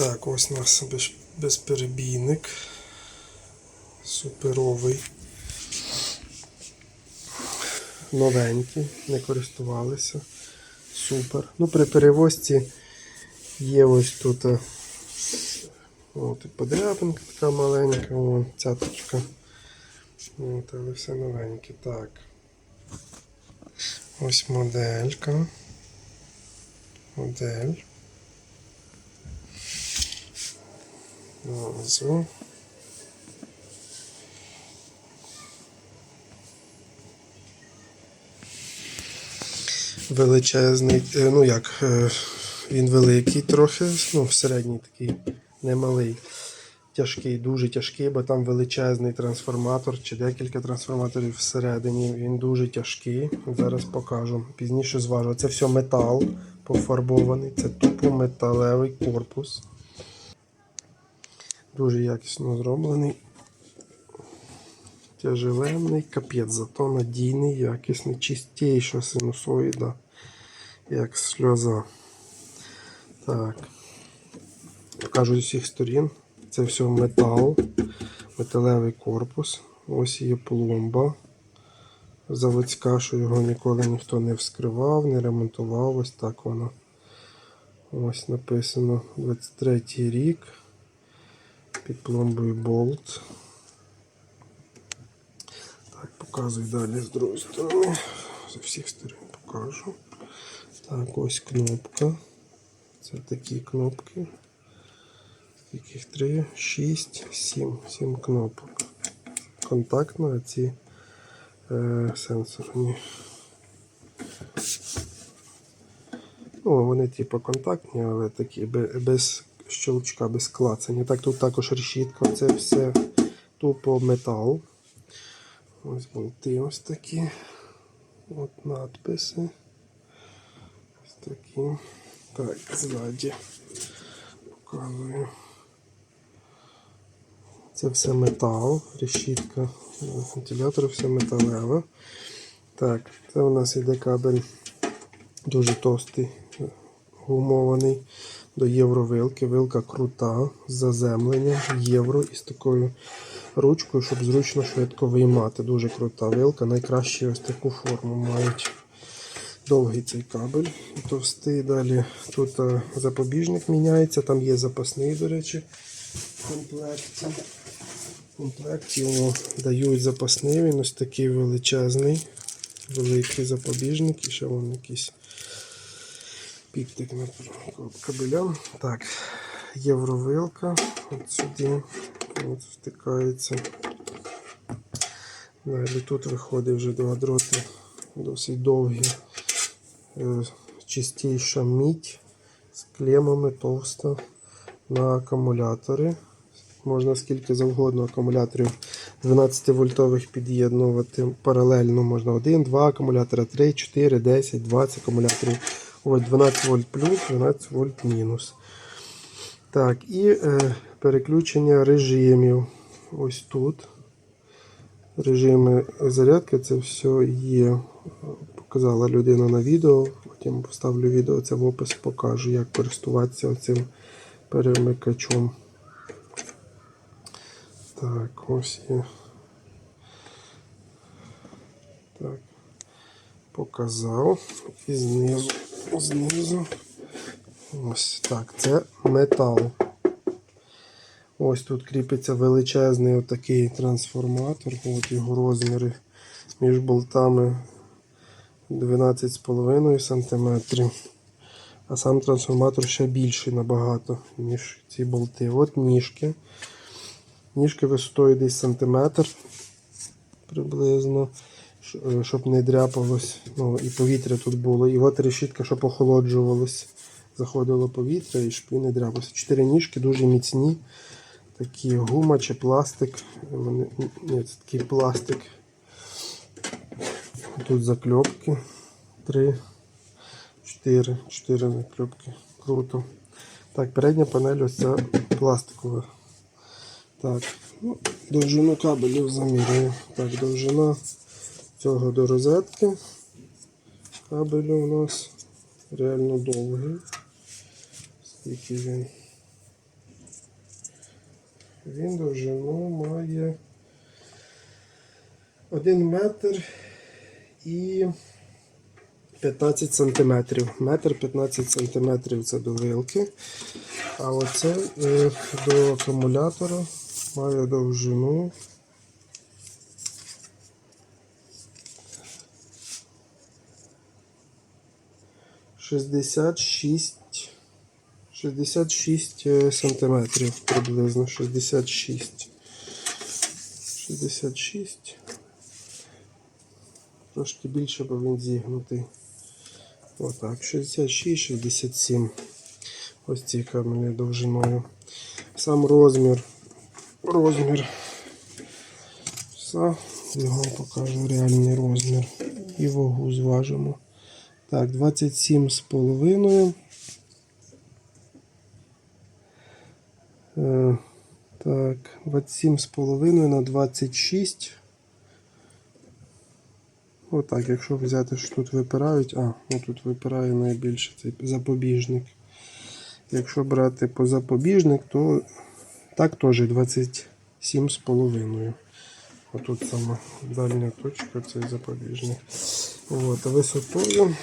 Так, ось у нас безперебійник. Суперовий. Новенький, не користувалися. Супер. Ну, при перевозці є ось тут е, от, подряпинка така маленька, о, цяточка. От, але все новеньке. Так. Ось моделька. Модель. Назву. Величезний, е, ну як, е, він великий трохи, ну, середній такий, немалий. Тяжкий, дуже тяжкий, бо там величезний трансформатор чи декілька трансформаторів всередині. Він дуже тяжкий. Зараз покажу. Пізніше зважу. Це все метал пофарбований. Це тупо металевий корпус. Дуже якісно зроблений. Тяжеленний, капець, зато надійний, якісний, чистіша синусоїда, як сльоза. Так. Покажу з усіх сторін. Це все метал, металевий корпус. Ось є пломба. Заводська, що його ніколи ніхто не вскривав, не ремонтував. Ось так воно. Ось написано 23 рік. Під пломбою болт. Так, показую далі з другої сторони. З усіх сторон покажу. Так, ось кнопка. Це такі кнопки. Яких три, шість, сім, сім кнопок. Контактно, а ці е, сенсорні. Ну, вони типу контактні, але такі без щелчка, без клацання. Так, тут також решітка, це все тупо метал. Ось болти ось такі. От надписи. Ось такі. Так, ззаді показую. Це все метал, решітка, вентилятор, все металеве. Так, це у нас іде кабель дуже товстий, гумований до євровилки. Вилка крута, з заземленням, євро і з такою ручкою, щоб зручно швидко виймати. Дуже крута вилка. Найкраще ось таку форму мають. Довгий цей кабель товстий. Далі тут е, запобіжник міняється, там є запасний, до речі, в комплекті. В комплекті о, дають запасний, він ось такий величезний, великий запобіжник і ще вон якийсь піктик на кабелям. Так, євровилка от сюди от втикається. Далі тут виходить вже два дроти досить довгі. Е, Чистіша мідь з клемами товста на акумулятори. Можна скільки завгодно акумуляторів 12 вольтових під'єднувати паралельно. Можна 1, 2 акумулятора, 3, 4, 10, 20 акумуляторів. Ось 12 вольт плюс, 12 вольт мінус. Так, і е, переключення режимів. Ось тут. Режими зарядки це все є. Показала людина на відео. Потім поставлю відео це в опис, покажу, як користуватися цим перемикачом. Так, ось є. Так. Показав. І знизу. Знизу. Ось так. Це метал. Ось тут кріпиться величезний отакий трансформатор. От його розміри між болтами 12,5 см. А сам трансформатор ще більший набагато, ніж ці болти. От ніжки. Ніжки висотою десь сантиметр приблизно, щоб не дряпалось. Ну, і повітря тут було. І от решітка, щоб охолоджувалось. Заходило повітря і щоб не дряпалося. Чотири ніжки дуже міцні. Такі гума чи пластик. Вони, ні, це такий пластик. Тут закльопки. Три, чотири, чотири закльопки. Круто. Так, передня панель ось ця пластикова. Так, ну, довжину кабелів замірюю. Так, довжина цього до розетки. Кабелю у нас реально довгий. Скільки він? Він довжину має 1 метр і 15 сантиметрів. Метр 15 сантиметрів це до вилки. А оце е, до акумулятора має довжину. Шістдесят шість 66 е, сантиметрів приблизно 66. 66. Трошки більше, бо він зігнутий. Отак, 66-67. Ось ці камені довжиною. Сам розмір. Розмір. Все. Його покажу реальний розмір. І вагу зважимо. Так, 27 з половиною. Е, Так, 27,5 на 26. Отак, якщо взяти, що тут випирають. А, ну тут випирає найбільше цей запобіжник. Якщо брати по запобіжник, то так теж 27,5. Отут сама дальня точка, цей запобіжник. От, висотою.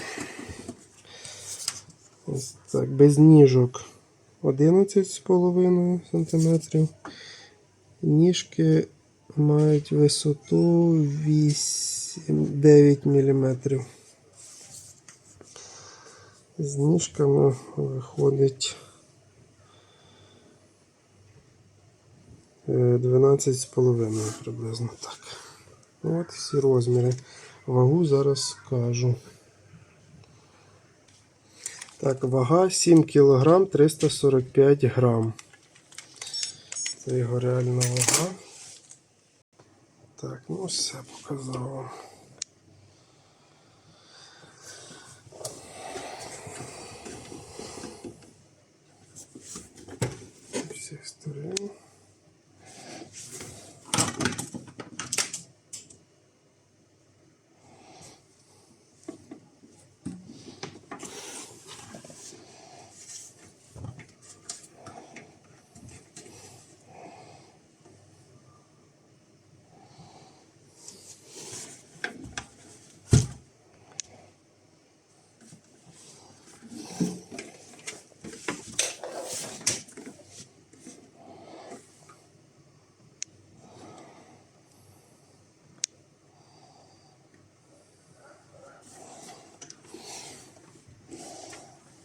Ось так, без ніжок 11,5 см. Ніжки мають висоту 8, 9 мм. З ніжками виходить е, 12,5 приблизно так. От всі розміри. Вагу зараз скажу. Так, вага 7 кг 345 грам. Це його реальна вага. Так, ну все показав вам. Всіх сторон.